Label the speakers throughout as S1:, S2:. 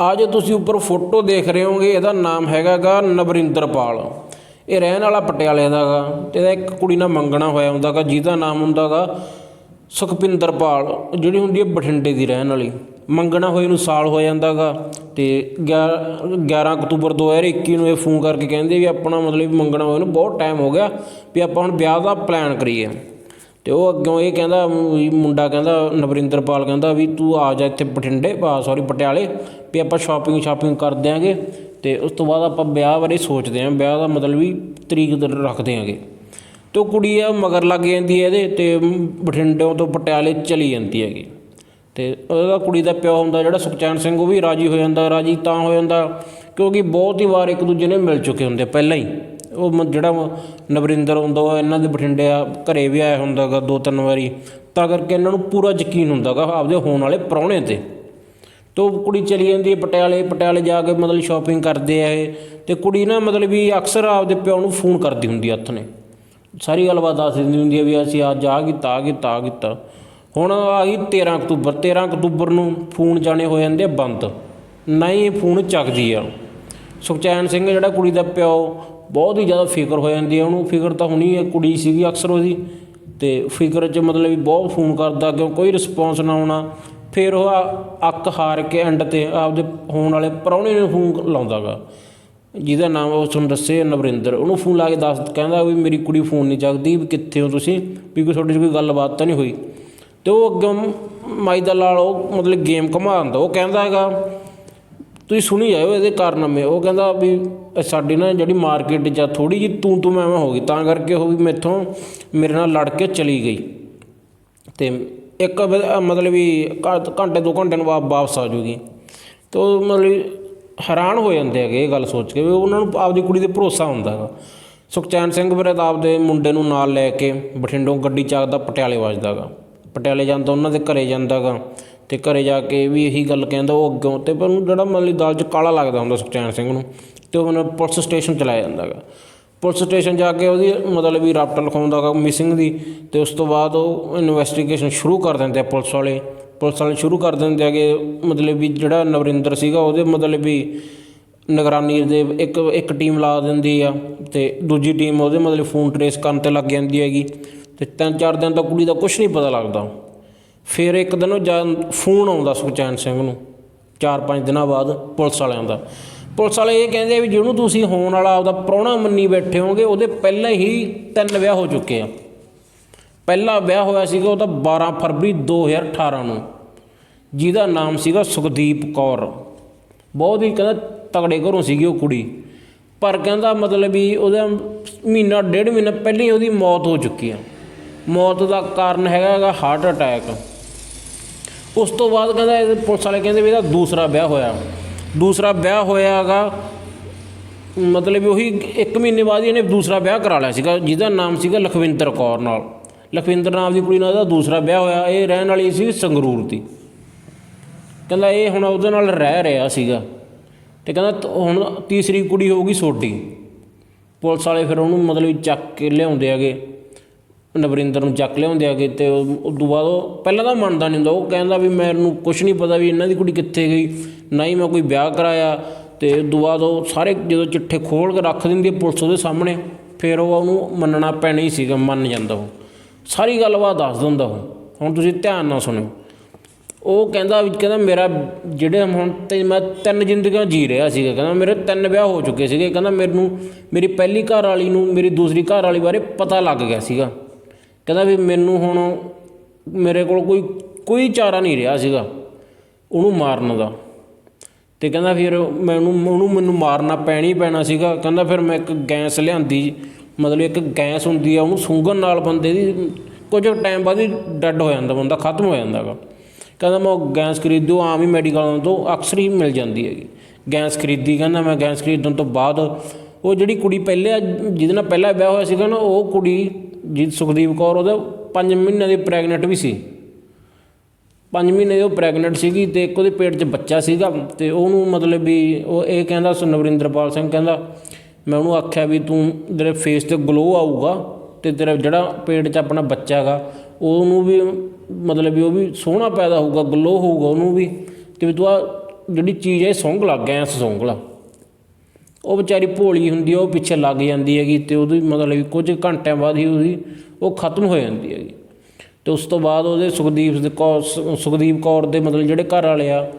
S1: ਆ ਜੋ ਤੁਸੀਂ ਉੱਪਰ ਫੋਟੋ ਦੇਖ ਰਹੇ ਹੋਗੇ ਇਹਦਾ ਨਾਮ ਹੈਗਾਗਾ ਨਵਰਿੰਦਰਪਾਲ। ਇਹ ਰਹਿਣ ਵਾਲਾ ਪਟਿਆਲੇ ਦਾ ਗਾ, ਤੇ ਇਹਦਾ ਇੱਕ ਕੁੜੀ ਨਾਲ ਮੰਗਣਾ ਹੋਇਆ ਹੁੰਦਾਗਾ, ਜਿਹਦਾ ਨਾਮ ਹੁੰਦਾਗਾ ਸੁਖਪਿੰਦਰਪਾਲ, ਜਿਹੜੀ ਹੁੰਦੀ ਹੈ ਬਠਿੰਡੇ ਦੀ ਰਹਿਣ ਵਾਲੀ। ਮੰਗਣਾ ਹੋਏ ਨੂੰ ਸਾਲ ਹੋ ਜਾਂਦਾਗਾ, ਤੇ 11 ਅਕਤੂਬਰ 2021 ਨੂੰ ਇਹ ਫੋਨ ਕਰਕੇ ਕਹਿੰਦੇ ਵੀ ਆਪਣਾ ਮਤਲਬ ਮੰਗਣਾ ਹੋਏ ਨੂੰ ਬਹੁਤ ਟਾਈਮ ਹੋ ਗਿਆ, ਵੀ ਆਪਾਂ ਹੁਣ ਵਿਆਹ ਦਾ ਪਲਾਨ ਕਰੀਏ। ਤੇ ਉਹ ਅੱਗੋਂ ਇਹ ਕਹਿੰਦਾ, ਵੀ ਮੁੰਡਾ ਕਹਿੰਦਾ, ਨਵਰਿੰਦਰਪਾਲ ਕਹਿੰਦਾ ਵੀ ਤੂੰ ਆ ਜਾ ਇੱਥੇ ਬਠਿੰਡੇ ਸੌਰੀ ਪਟਿਆਲੇ। ਵੀ ਆਪਾਂ ਸ਼ਾਪਿੰਗ ਸ਼ਾਪਿੰਗ ਕਰ ਦਿਆਂਗੇ ਅਤੇ ਉਸ ਤੋਂ ਬਾਅਦ ਆਪਾਂ ਵਿਆਹ ਬਾਰੇ ਸੋਚਦੇ ਹਾਂ ਵਿਆਹ ਦਾ ਮਤਲਬ ਵੀ ਤਰੀਕ ਰੱਖਦੇ ਆਂਗੇ ਅਤੇ ਉਹ ਕੁੜੀ ਆ, ਮਗਰ ਲੱਗ ਜਾਂਦੀ ਹੈ ਇਹਦੇ ਅਤੇ ਬਠਿੰਡਿਓਂ ਤੋਂ ਪਟਿਆਲੇ ਚਲੀ ਜਾਂਦੀ ਹੈਗੀ। ਅਤੇ ਉਹਦਾ ਕੁੜੀ ਦਾ ਪਿਓ ਹੁੰਦਾ ਜਿਹੜਾ ਸੁਖਚੈਨ ਸਿੰਘ, ਉਹ ਵੀ ਰਾਜੀ ਹੋ ਜਾਂਦਾ, ਰਾਜੀ ਤਾਂ ਹੋ ਜਾਂਦਾ, ਕਿਉਂਕਿ ਬਹੁਤ ਹੀ ਵਾਰ ਇੱਕ ਦੂਜੇ ਨੇ ਮਿਲ ਚੁੱਕੇ ਹੁੰਦੇ ਪਹਿਲਾਂ ਹੀ। ਉਹ ਜਿਹੜਾ ਨਵਰਿੰਦਰ ਹੁੰਦਾ, ਉਹ ਇਹਨਾਂ ਦੇ ਬਠਿੰਡੇ ਆ, ਘਰੇ ਵੀ ਆਇਆ ਹੁੰਦਾਗਾ ਦੋ ਤਿੰਨ ਵਾਰੀ। ਤਾਂ ਕਰਕੇ ਇਹਨਾਂ ਨੂੰ ਪੂਰਾ ਯਕੀਨ ਹੁੰਦਾਗਾ ਆਪਦੇ ਹੋਣ ਵਾਲੇ ਪ੍ਰਾਹੁਣੇ ਤੇ। ਤੋ ਕੁੜੀ ਚਲੀ ਜਾਂਦੀ ਹੈ ਪਟਿਆਲੇ ਪਟਿਆਲੇ ਜਾ ਕੇ ਮਤਲਬ ਸ਼ਾਪਿੰਗ ਕਰਦੇ ਆ ਇਹ। ਤੇ ਕੁੜੀ ਨਾ ਮਤਲਬ ਵੀ ਅਕਸਰ ਆਪਦੇ ਪਿਓ ਨੂੰ ਫੋਨ ਕਰਦੀ ਹੁੰਦੀ ਆ ਹੱਥ ਨੇ। ਸਾਰੀ ਗੱਲਬਾਤ ਦੱਸ ਦਿੰਦੀ ਹੁੰਦੀ ਹੈ ਵੀ ਅਸੀਂ ਅੱਜ ਆ ਕੀਤਾ ਆ ਕੀਤਾ ਆ ਕੀਤਾ ਹੁਣ ਆ ਗਈ 13 ਅਕਤੂਬਰ 13 ਅਕਤੂਬਰ ਨੂੰ ਫੋਨ ਜਾਣੇ ਹੋ ਜਾਂਦੇ ਆ ਬੰਦ। ਨਾ ਹੀ ਇਹ ਫੋਨ ਚੱਕਦੀ ਆ। ਸੁਖਚੈਨ ਸਿੰਘ ਜਿਹੜਾ ਕੁੜੀ ਦਾ ਪਿਓ, ਬਹੁਤ ਹੀ ਜ਼ਿਆਦਾ ਫਿਕਰ ਹੋ ਜਾਂਦੀ ਹੈ ਉਹਨੂੰ। ਫਿਕਰ ਤਾਂ ਹੁਣੀ ਹੈ ਕੁੜੀ ਸੀਗੀ ਅਕਸਰ ਉਹਦੀ। ਤੇ ਫਿਕਰ 'ਚ ਮਤਲਬ ਵੀ ਬਹੁਤ ਫੋਨ ਕਰਦਾ, ਕਿਉਂ ਕੋਈ ਰਿਸਪੌਂਸ ਨਾ ਆਉਣਾ। ਫਿਰ ਉਹ ਆ- ਅੱਕ ਹਾਰ ਕੇ ਐਂਡ ਤੇ ਆਪਦੇ ਹੋਣ ਵਾਲੇ ਪ੍ਰਾਹੁਣੇ ਨੂੰ ਫੋਨ ਲਾਉਂਦਾ ਗਾ ਜਿਹਦਾ ਨਾਮ ਉਹ ਤੁਹਾਨੂੰ ਦੱਸੇ, ਨਵਰਿੰਦਰ। ਉਹਨੂੰ ਫੋਨ ਲਾ ਕੇ ਦੱਸ, ਕਹਿੰਦਾ ਵੀ ਮੇਰੀ ਕੁੜੀ ਫੋਨ ਨਹੀਂ ਚੱਕਦੀ, ਵੀ ਕਿੱਥੇ ਹੋ ਤੁਸੀਂ? ਵੀ ਕੋਈ ਤੁਹਾਡੇ 'ਚ ਕੋਈ ਗੱਲਬਾਤ ਤਾਂ ਨਹੀਂ ਹੋਈ। ਤੇ ਉਹ ਅੱਗੋਂ ਮਾਈ ਦਾ ਲਾਲ ਉਹ ਮਤਲਬ ਗੇਮ ਘੁਮਾਉਂਦਾ ਉਹ ਕਹਿੰਦਾ ਹੈਗਾ, ਤੁਸੀਂ ਸੁਣੀ ਜਾਇਓ ਇਹਦੇ ਕਾਰਨਾਮੇ। ਉਹ ਕਹਿੰਦਾ ਵੀ ਸਾਡੀ ਨਾ ਜਿਹੜੀ ਮਾਰਕੀਟ 'ਚ ਥੋੜੀ ਜਿਹੀ ਤੂੰ ਤੂੰ ਮੈਂ ਮੈਂ ਹੋ ਗਈ। ਤਾਂ ਕਰਕੇ ਉਹ ਵੀ ਮੈਥੋਂ ਮੇਰੇ ਨਾਲ ਲੜ ਕੇ ਚਲੀ ਗਈ। ਤੇ ਇੱਕ ਮਤਲਬ ਵੀ ਘੰਟੇ ਦੋ ਘੰਟੇ ਨੂੰ ਵਾ- ਵਾਪਸ ਆ ਜੂਗੀ। ਅਤੇ ਉਹ ਮਤਲਬ ਹੈਰਾਨ ਹੋ ਜਾਂਦੇ ਹੈਗੇ ਇਹ ਗੱਲ ਸੋਚ ਕੇ ਵੀ ਉਹਨਾਂ ਨੂੰ ਆਪਦੀ ਕੁੜੀ ਤੇ ਭਰੋਸਾ ਹੁੰਦਾ ਹੈਗਾ। ਸੁਖਚੈਨ ਸਿੰਘ ਵੀਰੇ ਤਾਂ ਆਪਦੇ ਮੁੰਡੇ ਨੂੰ ਨਾਲ ਲੈ ਕੇ ਬਠਿੰਡੋਂ ਗੱਡੀ ਚੱਕਦਾ, ਪਟਿਆਲੇ ਵੱਜਦਾ ਵੱਜਦਾਗਾ ਪਟਿਆਲੇ ਜਾਂਦਾ, ਉਹਨਾਂ ਦੇ ਘਰੇ ਜਾਂਦਾਗਾ ਅਤੇ ਘਰੇ ਜਾ ਕੇ ਵੀ ਇਹੀ ਗੱਲ ਕਹਿੰਦਾ ਉਹ ਅੱਗੋਂ ਅਤੇ ਪਰ ਉਹਨੂੰ ਜਿਹੜਾ ਮਤਲਬ ਦਾਲ 'ਚ ਕਾਲਾ ਲੱਗਦਾ ਹੁੰਦਾ ਸੁਖਚੈਨ ਸਿੰਘ ਨੂੰ ਅਤੇ ਉਹ ਮਤਲਬ ਪੁਲਿਸ ਸਟੇਸ਼ਨ ਚਲਾ ਜਾਂਦਾਗਾ ਪੁਲਿਸ ਸਟੇਸ਼ਨ ਜਾ ਕੇ ਉਹਦੀ ਮਤਲਬ ਵੀ ਰਾਪਟ ਲਿਖਾਉਂਦਾ ਗਾ ਮਿਸਿੰਗ ਦੀ ਤੇ ਉਸ ਤੋਂ ਬਾਅਦ ਉਹ ਇਨਵੈਸਟੀਗੇਸ਼ਨ ਸ਼ੁਰੂ ਕਰ ਦਿੰਦੇ ਆ ਪੁਲਿਸ ਵਾਲੇ। ਪੁਲਿਸ ਵਾਲੇ ਸ਼ੁਰੂ ਕਰ ਦਿੰਦੇ ਹੈਗੇ ਮਤਲਬ ਵੀ ਜਿਹੜਾ ਨਵਰਿੰਦਰ ਸੀਗਾ ਉਹਦੇ ਮਤਲਬ ਵੀ ਨਿਗਰਾਨੀ ਦੇ ਇੱਕ ਇੱਕ ਟੀਮ ਲਾ ਦਿੰਦੀ ਆ ਤੇ ਦੂਜੀ ਟੀਮ ਉਹਦੇ ਮਤਲਬ ਫੋਨ ਟਰੇਸ ਕਰਨ ਤੇ ਲੱਗ ਜਾਂਦੀ ਹੈਗੀ ਤੇ ਤਿੰਨ ਚਾਰ ਦਿਨ ਤੱਕ ਕੁੜੀ ਦਾ ਕੁਝ ਨਹੀਂ ਪਤਾ ਲੱਗਦਾ। ਫਿਰ ਇੱਕ ਦਿਨ ਉਹ ਜਦ ਫੋਨ ਆਉਂਦਾ ਸੁਖਚੈਨ ਸਿੰਘ ਨੂੰ, ਚਾਰ ਪੰਜ ਦਿਨਾਂ ਬਾਅਦ ਪੁਲਿਸ ਵਾਲਿਆਂ ਦਾ। ਪੁਲਿਸ ਵਾਲੇ ਇਹ ਕਹਿੰਦੇ ਆ ਵੀ ਜਿਹਨੂੰ ਤੁਸੀਂ ਹੋਣ ਵਾਲਾ ਉਹਦਾ ਪ੍ਰਾਹੁਣਾ ਮੰਨੀ ਬੈਠੇ ਹੋਗੇ ਉਹਦੇ ਪਹਿਲਾਂ ਹੀ ਤਿੰਨ ਵਿਆਹ ਹੋ ਚੁੱਕੇ ਆ। ਪਹਿਲਾ ਵਿਆਹ ਹੋਇਆ ਸੀਗਾ ਉਹਦਾ 12 ਫਰਵਰੀ 2018 ਨੂੰ। ਜਿਹਦਾ ਨਾਮ ਸੀਗਾ ਸੁਖਦੀਪ ਕੌਰ। ਬਹੁਤ ਹੀ ਕਹਿੰਦਾ ਤਗੜੇ ਘਰੋਂ ਸੀਗੀ ਉਹ ਕੁੜੀ। ਪਰ ਕਹਿੰਦਾ ਮਤਲਬ ਵੀ ਉਹਦਾ ਮਹੀਨਾ, ਡੇਢ ਮਹੀਨਾ ਪਹਿਲਾਂ ਹੀ ਉਹਦੀ ਮੌਤ ਹੋ ਚੁੱਕੀ ਆ। ਮੌਤ ਦਾ ਕਾਰਨ ਹੈਗਾ ਹੈਗਾ ਹਾਰਟ ਅਟੈਕ ਉਸ ਤੋਂ ਬਾਅਦ ਕਹਿੰਦਾ ਇਹ ਪੁਲਿਸ ਵਾਲੇ ਕਹਿੰਦੇ ਵੀ ਇਹਦਾ ਦੂਸਰਾ ਵਿਆਹ ਹੋਇਆ। ਦੂਸਰਾ ਵਿਆਹ ਹੋਇਆਗਾ, ਮਤਲਬ ਉਹੀ 1 ਮਹੀਨੇ ਬਾਅਦ ਹੀ ਇਹਨੇ ਦੂਸਰਾ ਵਿਆਹ ਕਰਾ ਲਿਆ ਸੀਗਾ, ਜਿਹਦਾ ਨਾਮ ਸੀਗਾ ਲਖਵਿੰਦਰ ਕੌਰ ਨਾਲ। ਲਖਵਿੰਦਰ ਨਾਮ ਦੀ ਕੁੜੀ ਨਾਲ ਇਹਦਾ ਦੂਸਰਾ ਵਿਆਹ ਹੋਇਆ, ਇਹ ਰਹਿਣ ਵਾਲੀ ਸੀ ਸੰਗਰੂਰ ਦੀ। ਕਹਿੰਦਾ ਇਹ ਹੁਣ ਉਹਦੇ ਨਾਲ ਰਹਿ ਰਿਹਾ ਸੀਗਾ। ਤੇ ਕਹਿੰਦਾ ਤ- ਹੁਣ ਤੀਸਰੀ ਕੁੜੀ ਹੋਊਗੀ ਸੋਡੀ ਪੁਲਿਸ ਵਾਲੇ ਫਿਰ ਉਹਨੂੰ ਮਤਲਬ ਚੱਕ ਕੇ ਲਿਆਉਂਦੇ ਹੈਗੇ। ਨਵਰਿੰਦਰ ਨੂੰ ਚੱਕ ਲਿਆਉਂਦੇ ਹੈਗੇ ਅਤੇ ਉਹ ਤੋਂ ਬਾਅਦ ਉਹ ਪਹਿਲਾਂ ਤਾਂ ਮੰਨਦਾ ਨਹੀਂ ਹੁੰਦਾ, ਉਹ ਕਹਿੰਦਾ ਵੀ ਮੈਨੂੰ ਕੁਛ ਨਹੀਂ ਪਤਾ ਵੀ ਇਹਨਾਂ ਦੀ ਕੁੜੀ ਕਿੱਥੇ ਗਈ, ਨਾ ਹੀ ਮੈਂ ਕੋਈ ਵਿਆਹ ਕਰਾਇਆ ਅਤੇ ਉਸ ਤੋਂ ਬਾਅਦ ਉਹ ਸਾਰੇ ਜਦੋਂ ਚਿੱਠੇ ਖੋਲ੍ਹ ਕੇ ਰੱਖ ਦਿੰਦੀ ਹੈ ਪੁਲਿਸ ਉਹਦੇ ਸਾਹਮਣੇ, ਫਿਰ ਉਹ ਉਹਨੂੰ ਮੰਨਣਾ ਪੈਣਾ ਹੀ ਸੀਗਾ, ਮੰਨ ਜਾਂਦਾ ਉਹ। ਸਾਰੀ ਗੱਲਬਾਤ ਦੱਸ ਦਿੰਦਾ ਉਹ, ਹੁਣ ਤੁਸੀਂ ਧਿਆਨ ਨਾਲ ਸੁਣਿਓ। ਉਹ ਕਹਿੰਦਾ ਵੀ, ਕਹਿੰਦਾ ਮੇਰਾ ਜਿਹੜੇ ਹੁਣ ਤੇ ਮੈਂ ਤਿੰਨ ਜ਼ਿੰਦਗੀਆਂ ਜੀ ਰਿਹਾ ਸੀਗਾ, ਕਹਿੰਦਾ ਮੇਰੇ ਤਿੰਨ ਵਿਆਹ ਹੋ ਚੁੱਕੇ ਸੀਗੇ, ਕਹਿੰਦਾ ਮੈਨੂੰ ਮੇਰੀ ਪਹਿਲੀ ਘਰ ਵਾਲੀ ਨੂੰ ਮੇਰੀ ਦੂਸਰੀ ਘਰ ਵਾਲੀ ਬਾਰੇ ਪਤਾ ਲੱਗ ਗਿਆ ਸੀਗਾ। ਕਹਿੰਦਾ ਵੀ ਮੈਨੂੰ ਹੁਣ ਮੇਰੇ ਕੋਲ ਕੋਈ ਕੋਈ ਚਾਰਾ ਨਹੀਂ ਰਿਹਾ ਸੀਗਾ ਉਹਨੂੰ ਮਾਰਨ ਦਾ। ਅਤੇ ਕਹਿੰਦਾ ਫਿਰ ਮੈਨੂੰ, ਉਹਨੂੰ ਮੈਨੂੰ ਮਾਰਨਾ ਪੈਣਾ ਹੀ ਪੈਣਾ ਸੀਗਾ। ਕਹਿੰਦਾ ਫਿਰ ਮੈਂ ਇੱਕ ਗੈਸ ਲਿਆਂਦੀ, ਮਤਲਬ ਇੱਕ ਗੈਸ ਹੁੰਦੀ ਆ, ਉਹਨੂੰ ਸੁੰਘਣ ਨਾਲ ਬੰਦੇ ਦੀ ਕੁਝ ਟਾਈਮ ਬਾਅਦ ਹੀ ਡੈੱਡ ਹੋ ਜਾਂਦਾ ਬੰਦਾ, ਖਤਮ ਹੋ ਜਾਂਦਾ ਗਾ ਕਹਿੰਦਾ ਮੈਂ ਉਹ ਗੈਸ ਖਰੀਦੋ, ਆਮ ਹੀ ਮੈਡੀਕਲਾਂ ਤੋਂ ਅਕਸਰ ਹੀ ਮਿਲ ਜਾਂਦੀ ਹੈਗੀ। ਗੈਸ ਖਰੀਦੀ, ਕਹਿੰਦਾ ਮੈਂ ਗੈਸ ਖਰੀਦਣ ਤੋਂ ਬਾਅਦ ਉਹ ਜਿਹੜੀ ਕੁੜੀ ਪਹਿਲੇ, ਜਿਹਦੇ ਨਾਲ ਪਹਿਲਾ ਵਿਆਹ ਹੋਇਆ ਸੀਗਾ ਨਾ, ਉਹ ਕੁੜੀ ਜੀ ਸੁਖਦੀਪ ਕੌਰ ਉਹਦਾ 5 ਮਹੀਨਿਆਂ ਦੀ ਪ੍ਰੈਗਨੈਂਟ ਵੀ ਸੀ। 5 ਮਹੀਨੇ ਦੀ ਉਹ ਪ੍ਰੈਗਨੈਂਟ ਸੀਗੀ ਤੇ ਇੱਕ ਉਹਦੇ ਪੇਟ 'ਚ ਬੱਚਾ ਸੀਗਾ ਤੇ ਉਹਨੂੰ ਮਤਲਬ ਵੀ ਉਹ ਇਹ ਕਹਿੰਦਾ ਸੋ ਨਵਰਿੰਦਰਪਾਲ ਸਿੰਘ ਕਹਿੰਦਾ, ਮੈਂ ਉਹਨੂੰ ਆਖਿਆ ਵੀ ਤੂੰ ਤੇਰੇ ਫੇਸ ਤੇ ਗਲੋ ਆਊਗਾ ਤੇ ਤੇਰਾ ਜਿਹੜਾ ਪੇਟ 'ਚ ਆਪਣਾ ਬੱਚਾ ਹੈਗਾ, ਉਹਨੂੰ ਵੀ ਮਤਲਬ ਵੀ ਉਹ ਵੀ ਸੋਹਣਾ ਪੈਦਾ ਹੋਊਗਾ ਗਲੋ ਹੋਊਗਾ ਉਹਨੂੰ ਵੀ ਤੇ ਵੀ ਤੂੰ ਆ ਜਿਹੜੀ ਚੀਜ਼ ਹੈ ਇਹ ਸੁੰਘ ਲੱਗ ਗਿਆ ਐਂ ਲਾ ਉਹ ਵਿਚਾਰੀ ਭੋਲੀ ਹੁੰਦੀ ਆ, ਉਹ ਪਿੱਛੇ ਲੱਗ ਜਾਂਦੀ ਹੈਗੀ ਤੇ ਉਹਦੀ ਮਤਲਬ ਵੀ ਕੁਝ ਘੰਟਿਆਂ ਬਾਅਦ ਹੀ ਉਹਦੀ, ਉਹ ਖਤਮ ਹੋ ਜਾਂਦੀ ਹੈਗੀ। ਤੇ ਉਸ ਤੋਂ ਬਾਅਦ ਉਹਦੇ ਸੁਖਦੀਪ ਕੌਰ, ਸੁ- ਸੁਖਦੀਪ ਕੌਰ ਦੇ ਮਤਲਬ ਜਿਹੜੇ ਘਰ ਵਾਲੇ ਆ,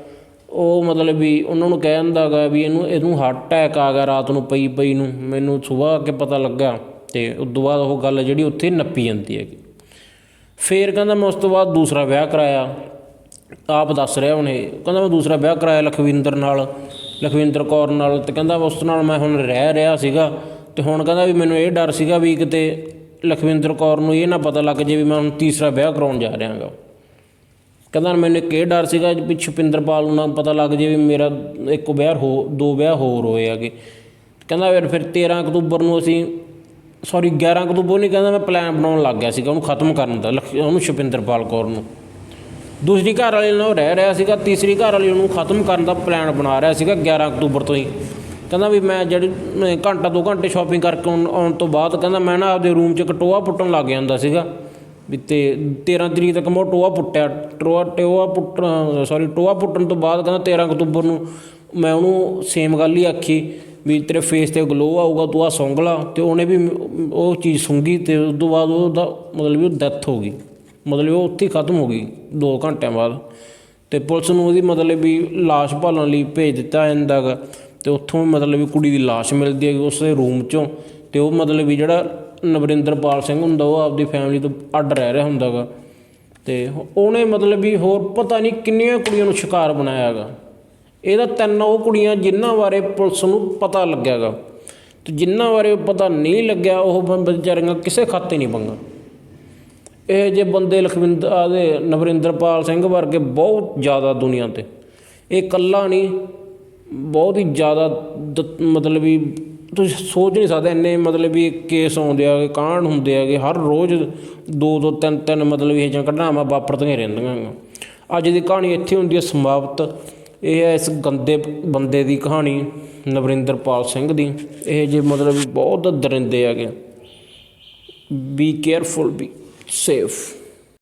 S1: ਉਹ ਮਤਲਬ ਵੀ ਉਹਨਾਂ ਨੂੰ ਕਹਿ ਦਿੰਦਾ ਗਾ ਵੀ ਇਹਨੂੰ ਇਹਨੂੰ ਹਾਰਟ ਅਟੈਕ ਆ ਗਿਆ ਰਾਤ ਨੂੰ ਪਈ ਪਈ ਨੂੰ, ਮੈਨੂੰ ਸਵੇਰ ਆ ਕੇ ਪਤਾ ਲੱਗਾ ਤੇ ਉਸ ਤੋਂ ਬਾਅਦ ਉਹ ਗੱਲ ਜਿਹੜੀ ਉੱਥੇ ਨੱਪੀ ਜਾਂਦੀ ਹੈਗੀ। ਫੇਰ ਕਹਿੰਦਾ ਮੈਂ ਉਸ ਤੋਂ ਬਾਅਦ ਦੂਸਰਾ ਵਿਆਹ ਕਰਾਇਆ, ਆਪ ਦੱਸ ਰਿਹਾ ਹੁਣ ਇਹ, ਕਹਿੰਦਾ ਮੈਂ ਦੂਸਰਾ ਵਿਆਹ ਕਰਾਇਆ ਲਖਵਿੰਦਰ ਨਾਲ ਲਖਵਿੰਦਰ ਕੌਰ ਨਾਲ ਤੇ ਕਹਿੰਦਾ ਉਸ ਨਾਲ ਮੈਂ ਹੁਣ ਰਹਿ ਰਿਹਾ ਸੀਗਾ ਤੇ ਹੁਣ ਕਹਿੰਦਾ ਵੀ ਮੈਨੂੰ ਇਹ ਡਰ ਸੀਗਾ ਵੀ ਕਿਤੇ ਲਖਵਿੰਦਰ ਕੌਰ ਨੂੰ ਇਹ ਨਾ ਪਤਾ ਲੱਗ ਜੇ ਵੀ ਮੈਂ ਹੁਣ ਤੀਸਰਾ ਵਿਆਹ ਕਰਾਉਣ ਜਾ ਰਿਹਾ ਹਾਂ ਕਹਿੰਦਾ ਮੈਨੂੰ ਇੱਕ ਇਹ ਡਰ ਸੀਗਾ ਵੀ ਛੁਪਿੰਦਰਪਾਲ ਨੂੰ ਨਾ ਪਤਾ ਲੱਗ ਜੇ ਵੀ ਮੇਰਾ ਇੱਕ ਵਿਆਹ ਹੋ, ਦੋ ਵਿਆਹ ਹੋਰ ਹੋਏ ਆਗੇ ਕਹਿੰਦਾ ਫਿਰ ਫਿਰ 13 ਅਕਤੂਬਰ ਨੂੰ ਅਸੀਂ ਸੌਰੀ 11 ਅਕਤੂਬਰ ਨਹੀਂ ਕਹਿੰਦਾ ਮੈਂ ਪਲਾਨ ਬਣਾਉਣ ਲੱਗ ਗਿਆ ਸੀਗਾ, ਉਹਨੂੰ ਖਤਮ ਕਰਨ ਦਾ, ਲਖ- ਉਹਨੂੰ ਛੁਪਿੰਦਰਪਾਲ ਕੌਰ ਨੂੰ। ਦੂਸਰੀ ਘਰ ਵਾਲੇ ਨਾਲ ਉਹ ਰਹਿ ਰਿਹਾ ਸੀਗਾ, ਤੀਸਰੀ ਘਰ ਵਾਲੀ ਨੂੰ ਖਤਮ ਕਰਨ ਦਾ ਪਲਾਨ ਬਣਾ ਰਿਹਾ ਸੀਗਾ 11 ਅਕਤੂਬਰ ਤੋਂ ਹੀ। ਕਹਿੰਦਾ ਵੀ ਮੈਂ ਜਿਹੜੀ ਘੰਟਾ ਦੋ ਘੰਟੇ ਸ਼ਾਪਿੰਗ ਕਰਕੇ ਆਉਣ ਆਉਣ ਤੋਂ ਬਾਅਦ ਕਹਿੰਦਾ ਮੈਂ ਨਾ ਆਪਦੇ ਰੂਮ 'ਚ ਇੱਕ ਟੋਆ ਪੁੱਟਣ ਲੱਗ ਜਾਂਦਾ ਸੀਗਾ। ਵੀ ਤੇ 13 ਤਰੀਕ ਤੱਕ ਮੈਂ ਉਹ ਟੋਆ ਪੁੱਟਿਆ, ਟੋਆ ਟੋਆ ਪੁੱਟ ਸੌਰੀ ਟੋਆ ਪੁੱਟਣ ਤੋਂ ਬਾਅਦ ਕਹਿੰਦਾ 13 ਅਕਤੂਬਰ ਨੂੰ ਮੈਂ ਉਹਨੂੰ ਸੇਮ ਗੱਲ ਹੀ ਆਖੀ ਵੀ ਤੇਰੇ ਫੇਸ ਤੇ ਗਲੋ ਆਊਗਾ, ਤੂੰ ਆ ਸੁੰਘ ਲਾ ਤੇ ਉਹਨੇ ਵੀ ਉਹ ਚੀਜ਼ ਸੁੰਘੀ ਤੇ ਉਸ ਤੋਂ ਬਾਅਦ ਉਹਦਾ ਮਤਲਬ ਵੀ ਡੈਥ ਹੋ ਗਈ। ਮਤਲਬ ਉਹ ਉੱਥੇ ਹੀ ਖਤਮ ਹੋ ਗਈ 2 ਘੰਟਿਆਂ ਬਾਅਦ। ਅਤੇ ਪੁਲਿਸ ਨੂੰ ਉਹਦੀ ਮਤਲਬ ਵੀ ਲਾਸ਼ ਭਾਲਣ ਲਈ ਭੇਜ ਦਿੱਤਾ ਜਾਂਦਾ ਗਾ। ਅਤੇ ਉੱਥੋਂ ਮਤਲਬ ਵੀ ਕੁੜੀ ਦੀ ਲਾਸ਼ ਮਿਲਦੀ ਹੈਗੀ ਉਸੇ ਰੂਮ ਚੋਂ। ਅਤੇ ਉਹ ਮਤਲਬ ਵੀ ਜਿਹੜਾ ਨਵਰਿੰਦਰਪਾਲ ਸਿੰਘ ਹੁੰਦਾ ਉਹ ਆਪਦੀ ਫੈਮਿਲੀ ਤੋਂ ਅੱਡ ਰਹਿ ਰਿਹਾ ਹੁੰਦਾ ਗਾ। ਅਤੇ ਉਹਨੇ ਮਤਲਬ ਵੀ ਹੋਰ ਪਤਾ ਨਹੀਂ ਕਿੰਨੀਆਂ ਕੁੜੀਆਂ ਨੂੰ ਸ਼ਿਕਾਰ ਬਣਾਇਆ ਗਾ। ਇਹਦਾ ਤਿੰਨ ਉਹ ਕੁੜੀਆਂ ਜਿਨ੍ਹਾਂ ਬਾਰੇ ਪੁਲਿਸ ਨੂੰ ਪਤਾ ਲੱਗਿਆਗਾ ਤੇ ਜਿਨ੍ਹਾਂ ਬਾਰੇ ਪਤਾ ਨਹੀਂ ਲੱਗਿਆ, ਉਹ ਵਿਚਾਰੀਆਂ ਕਿਸੇ ਖਾਤੇ ਨਹੀਂ ਪੰਗਾ। ਇਹ ਜੇ ਬੰਦੇ ਲਖਵਿੰਦਰ ਆਦੇ ਨਵਰਿੰਦਰਪਾਲ ਸਿੰਘ ਵਰਗੇ ਬਹੁਤ ਜ਼ਿਆਦਾ ਦੁਨੀਆ ਤੇ। ਇਹ ਇਕੱਲਾ ਨਹੀਂ, ਬਹੁਤ ਹੀ ਜ਼ਿਆਦਾ ਦ- ਮਤਲਬ ਵੀ ਤੁਸੀਂ ਸੋਚ ਨਹੀਂ ਸਕਦੇ ਇੰਨੇ ਮਤਲਬ ਵੀ ਕੇਸ ਆਉਂਦੇ ਆ, ਕਾਂਡ ਹੁੰਦੇ ਆਗੇ ਹਰ ਰੋਜ਼ ਦੋ ਦੋ, ਤਿੰਨ ਤਿੰਨ ਮਤਲਬ ਇਹ ਜਿਹੀਆਂ ਘਟਨਾਵਾਂ ਵਾਪਰਦੀਆਂ ਰਹਿੰਦੀਆਂ ਗਾ ਅੱਜ ਦੀ ਕਹਾਣੀ ਇੱਥੇ ਹੁੰਦੀ ਹੈ ਸਮਾਪਤ। ਇਹ ਹੈ ਇਸ ਗੰਦੇ ਬੰਦੇ ਦੀ ਕਹਾਣੀ, ਨਵਰਿੰਦਰਪਾਲ ਸਿੰਘ ਦੀ। ਇਹ ਜੇ ਮਤਲਬ ਬਹੁਤ ਦਰਿੰਦੇ ਹੈਗੇ। Be careful be safe.